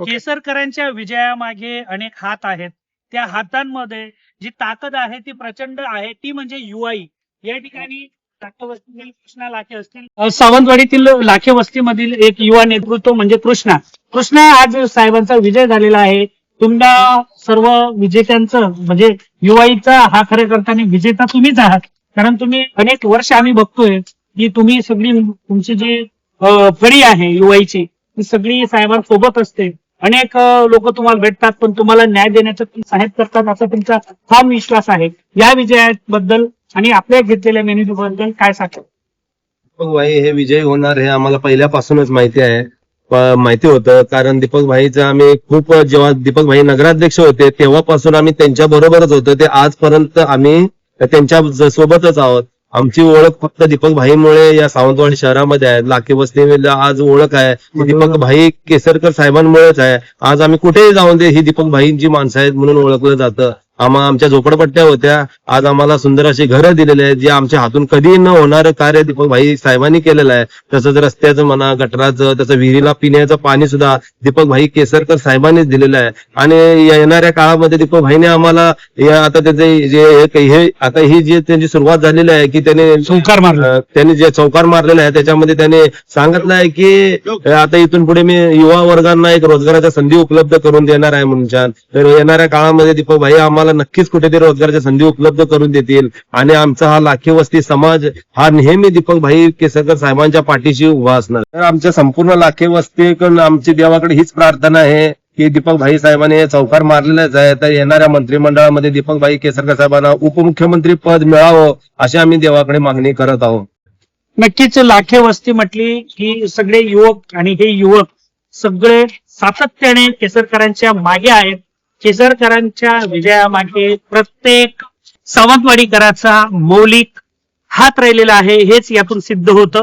केसरकरांच्या विजयामागे अनेक हात आहेत. त्या हातांमध्ये जी ताकद आहे ती प्रचंड आहे ती म्हणजे युवाई या ठिकाणी लाखे वस्तीतील कृष्णा लाखे असतील अ, सावंतवाडीतील लाखे वस्तीमधील एक युवा नेतृत्व म्हणजे कृष्णा. कृष्णा आज साहेबांचा विजय झालेला आहे. तुमच्या सर्व विजेत्यांचं म्हणजे युवाईचा हा खऱ्या करताना विजेता तुम्हीच आहात. कारण तुम्ही अनेक वर्ष आम्ही बघतोय की तुम्ही सगळी तुमची जी फळी आहे युवाईची सगळी सगळी साहेबांसोबत असते. अनेक लोक तुम्हाला भेटतात पण तुम्हाला न्याय देण्याचं साहेब करतात असा तुमचा ठाम विश्वास आहे. या विजयाबद्दल आणि आपल्या घेतलेल्या मेहनतीबद्दल काय सांगतात दीपक भाई हे विजय होणार हे आम्हाला पहिल्यापासूनच माहिती आहे. माहिती होतं कारण दीपक भाईचं आम्ही खूप जेव्हा दीपक भाई नगराध्यक्ष होते तेव्हापासून आम्ही त्यांच्या बरोबरच होतो. ते आजपर्यंत आम्ही त्यांच्या सोबतच आहोत. आमची ओळख फक्त दीपक भाईमुळे या सावंतवाडी शहरामध्ये आहे. लाखे वस्तीमध्ये आज ओळख आहे. दीपक भाई केसरकर साहेबांमुळेच आहे. आज आम्ही कुठेही जाऊन दे ही दीपक भाईंची माणसं आहेत म्हणून ओळखलं जातं. आम्हा आमच्या झोपडपट्ट्या होत्या. आज आम्हाला सुंदर अशी घरं दिलेली आहेत जे आमच्या हातून कधी न होणारं कार्य दीपक भाई साहेबांनी केलेलं आहे. तसंच रस्त्याचं म्हणा गटराचं तसं विहिरीला पिण्याचं पाणी सुद्धा दीपक भाई केसरकर साहेबांनीच दिलेलं आहे. आणि येणाऱ्या काळामध्ये दीपक भाईने आम्हाला या आता त्याचे जे हे- हे आता ही जी त्यांची सुरुवात झालेली आहे की त्याने संस्कार मारला. त्यांनी जे चौकार मारलेला आहे त्याच्यामध्ये त्याने सांगितलं आहे की आता इथून पुढे मी युवा वर्गांना एक रोजगाराच्या संधी उपलब्ध करून देणार आहे म्हणून. छान तर येणाऱ्या काळामध्ये दीपक भाई आम्हाला नक्कीच कुठेतरी रोजगाराच्या संधी उपलब्ध करून देतील. आणि आमचा हा लाखी वस्ती समाज हा नेहमी दीपक भाई केसरकर साहेबांच्या पाठीशी उभा असणार. तर आमच्या संपूर्ण लाखे वस्तीकडून आमची देवाकडे हीच प्रार्थना आहे की दीपक भाई साहेबांनी चौकार मारलेलेच आहे तर येणाऱ्या मंत्रिमंडळामध्ये दीपक भाई केसरकर साहेबांना उपमुख्यमंत्री पद मिळावं अशी आम्ही देवाकडे मागणी करत आहोत. नक्कीच लाखे वस्ती म्हटली की सगळे युवक आणि हे युवक सगळे सातत्याने केसरकरांच्या मागे आहेत. केसरकरांच्या विजयामागे प्रत्येक सावंतवाडीकराचा मौलिक हात राहिलेला आहे हेच यातून सिद्ध होतं.